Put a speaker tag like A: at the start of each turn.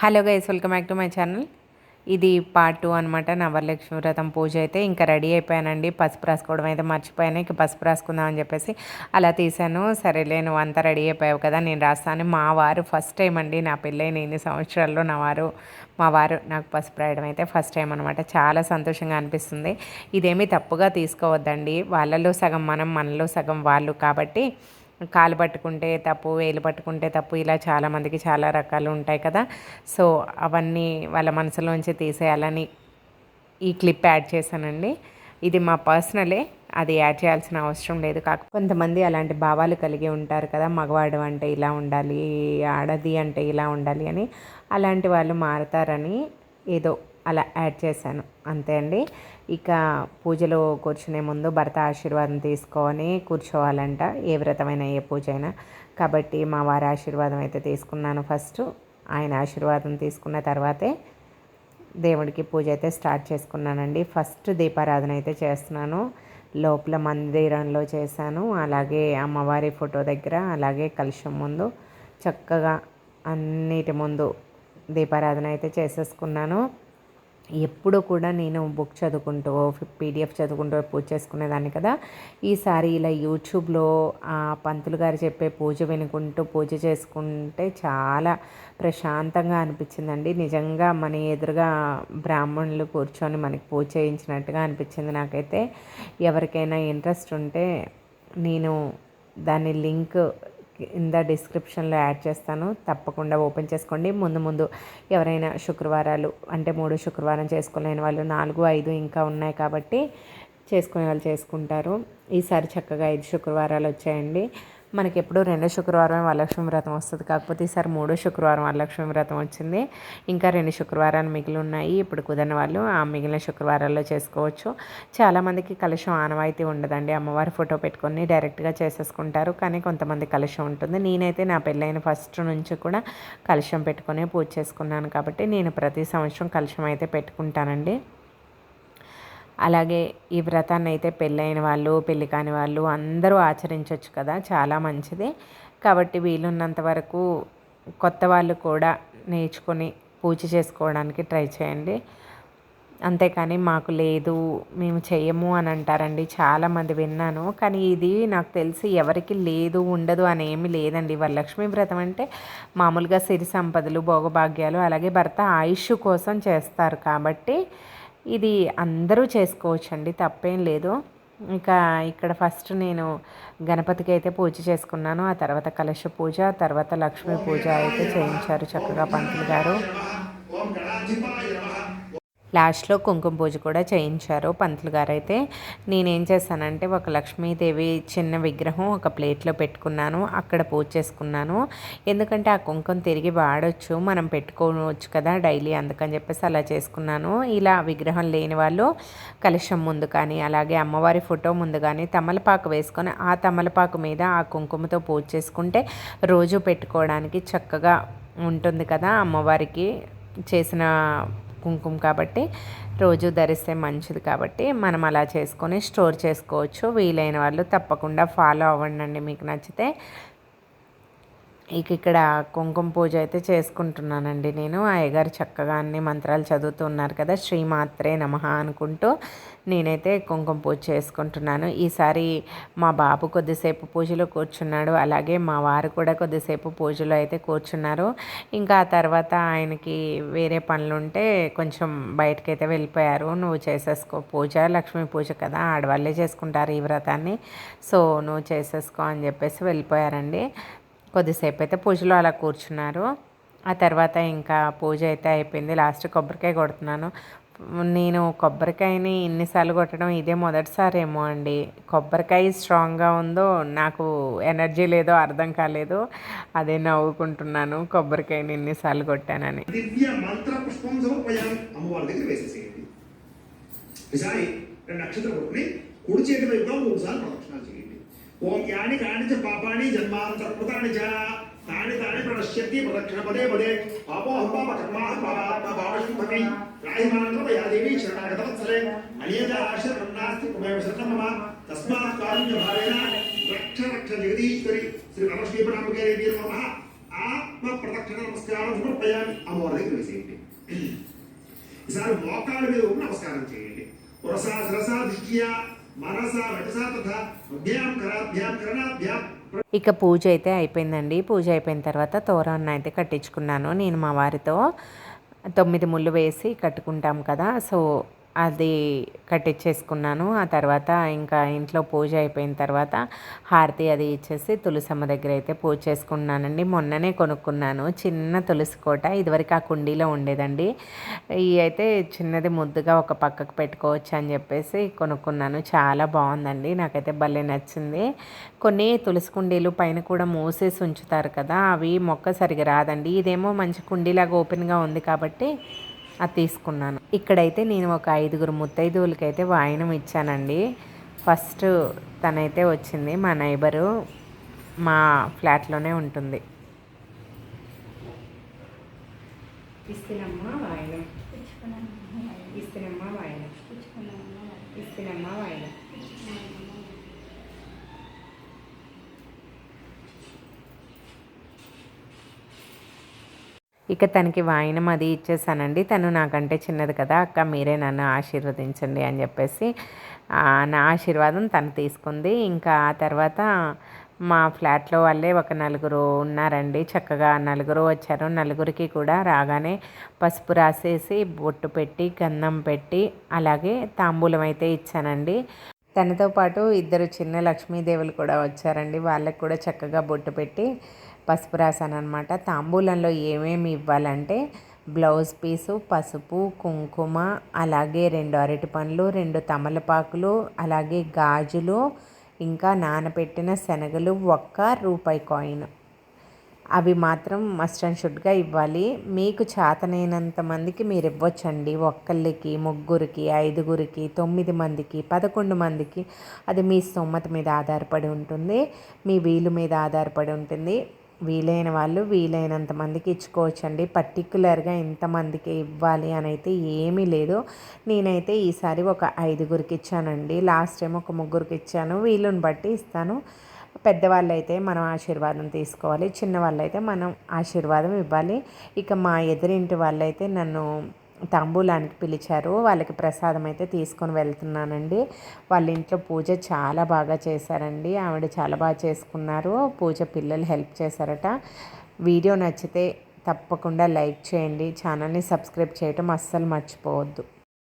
A: Hello guys welcome back to my channel. ఇది part two అనమాట నవరలక్ష్మి వ్రతం పూజ అయితే ఇంకా రెడీ అయిపోయానండి. పసుపు రాసుకోవడం అయితే మర్చిపోయాను. ఇక పసుపు రాసుకుందాం అని చెప్పేసి అలా తీసాను సరేలే నువ్వు అంతా రెడీ అయిపోయావు కదా నేను రాస్తాను. మా వారు ఫస్ట్ టైం అండి నా పెళ్ళైన ఎన్ని సంవత్సరాల్లో నా వారు మా వారు నాకు పసుపు రాయడం అయితే ఫస్ట్ టైం అనమాట చాలా సంతోషంగా అనిపిస్తుంది. ఇదేమీ తప్పుగా తీసుకోవద్దండి. వాళ్ళలో సగం మనం మనలో సగం వాళ్ళు కాబట్టి కాలు పట్టుకుంటే తప్పు వేలు పట్టుకుంటే తప్పు ఇలా చాలామందికి చాలా రకాలు ఉంటాయి కదా. సో అవన్నీ వాళ్ళ మనసులోంచి తీసేయాలని ఈ క్లిప్ యాడ్ చేశానండి. ఇది మా పర్సనలే అది యాడ్ చేయాల్సిన అవసరం లేదు. కాక కొంతమంది అలాంటి భావాలు కలిగి ఉంటారు కదా మగవాడు అంటే ఇలా ఉండాలి ఆడది అంటే ఇలా ఉండాలి అని. అలాంటి వాళ్ళు మారతారని ఏదో అలా యాడ్ చేశాను. అంతే అండి. ఇక పూజలో కూర్చునే ముందు భర్త ఆశీర్వాదం తీసుకొని కూర్చోవాలంట. ఏ వ్రతమైన ఏ పూజ అయినా కాబట్టి మా వారి ఆశీర్వాదం అయితే తీసుకున్నాను ఫస్ట్. ఆయన ఆశీర్వాదం తీసుకున్న తర్వాతే దేవుడికి పూజ అయితే స్టార్ట్ చేసుకున్నానండి. ఫస్ట్ దీపారాధన అయితే చేస్తున్నాను. లోపల మందిరంలో చేశాను. అలాగే అమ్మవారి ఫోటో దగ్గర అలాగే కలుషం ముందు చక్కగా అన్నిటి ముందు దీపారాధన అయితే చేసేసుకున్నాను. ఎప్పుడు కూడా నేను బుక్ చదువుకుంటూ పీడిఎఫ్ చదువుకుంటూ పూజ చేసుకునేదాన్ని కదా. ఈసారి ఇలా యూట్యూబ్లో ఆ పంతులు గారు చెప్పే పూజ వినుకుంటూ పూజ చేసుకుంటే చాలా ప్రశాంతంగా అనిపించిందండి. నిజంగా మన ఎదురుగా బ్రాహ్మణులు కూర్చొని మనకి పూజ చేయించినట్టుగా అనిపించింది నాకైతే. ఎవరికైనా ఇంట్రెస్ట్ ఉంటే నేను దాని లింక్ కింద డిస్క్రిప్షన్లో యాడ్ చేస్తాను. తప్పకుండా ఓపెన్ చేసుకోండి. ముందు ముందు ఎవరైనా శుక్రవారాలు అంటే మూడు శుక్రవారం చేసుకోలేని వాళ్ళు నాలుగు ఐదు ఇంకా ఉన్నాయి కాబట్టి చేసుకునే వాళ్ళు చేసుకుంటారు. ఈసారి చక్కగా ఐదు శుక్రవారాలు వచ్చాయండి. మనకి ఎప్పుడు రెండో శుక్రవారం వరలక్ష్మి వ్రతం వస్తుంది. కాకపోతే ఈసారి మూడో శుక్రవారం వరలక్ష్మి వ్రతం వచ్చింది. ఇంకా రెండు శుక్రవారాలు మిగిలి ఉన్నాయి ఇప్పుడు కుదరని వాళ్ళు ఆ మిగిలిన శుక్రవారాల్లో చేసుకోవచ్చు. చాలామందికి కలుషం ఆనవాయితీ ఉండదండి. అమ్మవారి ఫోటో పెట్టుకొని డైరెక్ట్గా చేసేసుకుంటారు. కానీ కొంతమంది కలుషం ఉంటుంది. నేనైతే నా పెళ్ళైన ఫస్ట్ నుంచి కూడా కలుషం పెట్టుకొని పూజ చేసుకున్నాను. కాబట్టి నేను ప్రతి సంవత్సరం కలుషం అయితే పెట్టుకుంటానండి. అలాగే ఈ వ్రతాన్ని అయితే పెళ్ళైన వాళ్ళు పెళ్ళి కాని వాళ్ళు అందరూ ఆచరించవచ్చు కదా చాలా మంచిది. కాబట్టి వీలున్నంత వరకు కొత్త వాళ్ళు కూడా నేర్చుకొని పూజ చేసుకోవడానికి ట్రై చేయండి. అంతేకాని మాకు లేదు మేము చేయము అని అంటారండి చాలామంది విన్నాను. కానీ ఇది నాకు తెలిసి ఎవరికి లేదు ఉండదు అని ఏమి లేదండి. వరలక్ష్మి వ్రతం అంటే మామూలుగా సిరి సంపదలు భోగభాగ్యాలు అలాగే భర్త ఆయుష్ కోసం చేస్తారు కాబట్టి ఇది అందరూ చేసుకోవచ్చు అండి తప్పేం లేదు. ఇంకా ఇక్కడ ఫస్ట్ నేను గణపతికి అయితే పూజ చేసుకున్నాను ఆ తర్వాత కలశ పూజ తర్వాత లక్ష్మీ పూజ అయితే చేయించారు చక్కగా పంతులు గారు. లాస్ట్లో కుంకుమ పూజ కూడా చేయించారు పంతులు గారు. అయితే నేనేం చేశానంటే ఒక లక్ష్మీదేవి చిన్న విగ్రహం ఒక ప్లేట్లో పెట్టుకున్నాను అక్కడ పూజ చేసుకున్నాను. ఎందుకంటే ఆ కుంకుమ తిరిగి వాడచ్చు మనం పెట్టుకోవచ్చు కదా డైలీ అందుకని చెప్పేసి అలా చేసుకున్నాను. ఇలా విగ్రహం లేని వాళ్ళు కలుషం ముందు కానీ అలాగే అమ్మవారి ఫోటో ముందు కానీ తమలపాకు వేసుకొని ఆ తమలపాకు మీద ఆ కుంకుమతో పూజ చేసుకుంటే రోజు పెట్టుకోవడానికి చక్కగా ఉంటుంది కదా అమ్మవారికి చేసిన కుంకుమ కాబట్టి రోజు ధరిస్తే మంచిది కాబట్టి మనం అలా చేసుకొని స్టోర్ చేసుకోవచ్చు. వీలైన వాళ్ళు తప్పకుండా ఫాలో అవ్వండి మీకు నచ్చితే ఇక ఇక్కడ కుంకుమ పూజ అయితే చేసుకుంటున్నానండి నేను. అయ్యగారు చక్కగా అన్ని మంత్రాలు చదువుతున్నారు కదా శ్రీమాత్రే నమ అనుకుంటూ నేనైతే కుంకుమ పూజ చేసుకుంటున్నాను. ఈసారి మా బాబు కొద్దిసేపు పూజలో కూర్చున్నాడు అలాగే మా వారు కూడా కొద్దిసేపు పూజలో అయితే కూర్చున్నారు. ఇంకా ఆ తర్వాత ఆయనకి వేరే పనులు ఉంటే కొంచెం బయటకైతే వెళ్ళిపోయారు. నువ్వు చేసేసుకో పూజ లక్ష్మీ పూజ కదా ఆడవాళ్ళే చేసుకుంటారు ఈ వ్రతాన్ని. సో నువ్వు చేసేసుకో అని చెప్పేసి వెళ్ళిపోయారండి. కొద్దిసేపు అయితే పూజలో అలా కూర్చున్నారు. ఆ తర్వాత ఇంకా పూజ అయితే అయిపోయింది. లాస్ట్ కొబ్బరికాయ కొడుతున్నాను. నేను కొబ్బరికాయని ఇన్నిసార్లు కొట్టడం ఇదే మొదటిసారి ఏమో అండి. కొబ్బరికాయ స్ట్రాంగ్గా ఉందో నాకు ఎనర్జీ లేదో అర్థం కాలేదు. అదే నవ్వుకుంటున్నాను. కొబ్బరికాయని ఇన్నిసార్లు కొట్టానని.
B: దివ్య మంత్ర పుష్పం అమ్మవారి దగ్గర వేసేసేయండి. నక్షత్రం కుడి చేతి వైపుగా మూడు సార్లు ప్రదక్షిణాలు ఓమ్యాని ఓం కాని చ పాపాని జన్మాంతర్కృతాని చ. తాని తాని ప్రణశ్యతి ప్రదక్షిణ పదే పదే. పాపోహం పాప కర్మాహ పాపాత్మ పాపశుద్ధమి. రాహిమానంతర యాదేవి శరణాగతవత్సరే శరణాగతవత్సలే. అనేక ఆశ్రమం నాస్తి కుమేవ శరణం మమ. తస్మాత్ కారుణ్య భావేన రక్ష రక్ష జగదీశ్వరి. శ్రీ పరమశ్రీ ప్రాముఖ్య దేవి ఆత్మ ప్రదక్షిణ నమస్కారం సమర్పయామి. అమ్మవారి దగ్గర వేసేయండి ఈసారి మోకాళ్ళ మీద నమస్కారం చేయండి. పురసా సరసా దృష్ట్యా
A: ఇక పూజ అయితే అయిపోయిందండి. పూజ అయిపోయిన తర్వాత తోరాన్ని అయితే కట్టించుకున్నాను. నేను మా వారితో తొమ్మిది ముళ్ళు వేసి కట్టుకుంటాం కదా. సో అది కట్టించేసుకున్నాను ఆ తర్వాత ఇంకా ఇంట్లో పూజ అయిపోయిన తర్వాత హారతి అది ఇచ్చేసి తులసమ్మ దగ్గర అయితే పూజ చేసుకున్నానండి. మొన్ననే కొనుక్కున్నాను. చిన్న తులసి కోట. ఇదివరకు ఆ కుండీలో ఉండేదండి. ఇవి అయితే చిన్నది ముద్దుగా ఒక పక్కకు పెట్టుకోవచ్చు అని చెప్పేసి కొనుక్కున్నాను. చాలా బాగుందండి. నాకైతే భలే నచ్చింది. కొన్ని తులసి కుండీలు పైన కూడా మూసేసి ఉంచుతారు కదా అవి మొక్క సరిగా రాదండి. ఇదేమో మంచి కుండీలాగా ఓపెన్గా ఉంది కాబట్టి అది తీసుకున్నాను. ఇక్కడైతే నేను ఒక ఐదుగురు ముత్తైదువులకైతే వాయనం ఇచ్చానండి. ఫస్ట్ తనైతే వచ్చింది మా నైబరు. మా ఫ్లాట్లోనే ఉంటుంది. ఇస్తున్నమ్మా వాయనం ఇస్తున్నమ్మా వాయనం ఇస్తున్నమ్మా వాయనం ఇక తనకి వాయినం అది ఇచ్చేసానండి. తను నాకంటే చిన్నది కదా అక్క మీరే నన్ను ఆశీర్వదించండి అని చెప్పేసి నా ఆశీర్వాదం తను తీసుకుంది. ఇంకా ఆ తర్వాత మా ఫ్లాట్లో వాళ్ళే ఒక నలుగురు ఉన్నారండి. చక్కగా నలుగురు వచ్చారు. నలుగురికి కూడా రాగానే పసుపు రాసేసి బొట్టు పెట్టి గంధం పెట్టి అలాగే తాంబూలం అయితే ఇచ్చానండి. తనతో పాటు ఇద్దరు చిన్న లక్ష్మీదేవులు కూడా వచ్చారండి. వాళ్ళకి కూడా చక్కగా బొట్టు పెట్టి పసుపు రాశాను అనమాట తాంబూలంలో ఏమేమి ఇవ్వాలంటే బ్లౌజ్ పీసు పసుపు కుంకుమ అలాగే రెండు అరటి పండ్లు రెండు తమలపాకులు అలాగే గాజులు ఇంకా నానబెట్టిన శనగలు ఒక్క రూపాయి కాయిన్. అవి మాత్రం మస్ట్ అండ్ షుడ్గా ఇవ్వాలి. మీకు చేతనైనంత మందికి మీరు ఇవ్వచ్చండి. ఒక్కళ్ళకి ముగ్గురికి ఐదుగురికి తొమ్మిది మందికి పదకొండు మందికి. అది మీ స్తోమత మీద ఆధారపడి ఉంటుంది. మీ వీలు మీద ఆధారపడి ఉంటుంది. వీలైన వాళ్ళు వీలైనంత మందికి ఇచ్చుకోవచ్చండి. పర్టికులర్గా ఇంతమందికి ఇవ్వాలి అని అయితే ఏమీ లేదు. నేనైతే ఈసారి ఒక ఐదుగురికి ఇచ్చానండి. లాస్ట్ టైం ఒక ముగ్గురికి ఇచ్చాను. వీలుని బట్టి ఇస్తాను. పెద్దవాళ్ళు అయితే మనం ఆశీర్వాదం తీసుకోవాలి. చిన్నవాళ్ళు అయితే మనం ఆశీర్వాదం ఇవ్వాలి. ఇక మా ఎదురింటి వాళ్ళైతే నన్ను తాంబూలానికి పిలిచారు. వాళ్ళకి ప్రసాదం అయితే తీసుకొని వెళ్తున్నానండి. వాళ్ళ ఇంట్లో పూజ చాలా బాగా చేశారండి. ఆవిడ చాలా బాగా చేసుకున్నారు. పూజ పిల్లలు హెల్ప్ చేశారట. వీడియో నచ్చితే తప్పకుండా లైక్ చేయండి. ఛానల్ని సబ్స్క్రైబ్ చేయటం అస్సలు మర్చిపోవద్దు.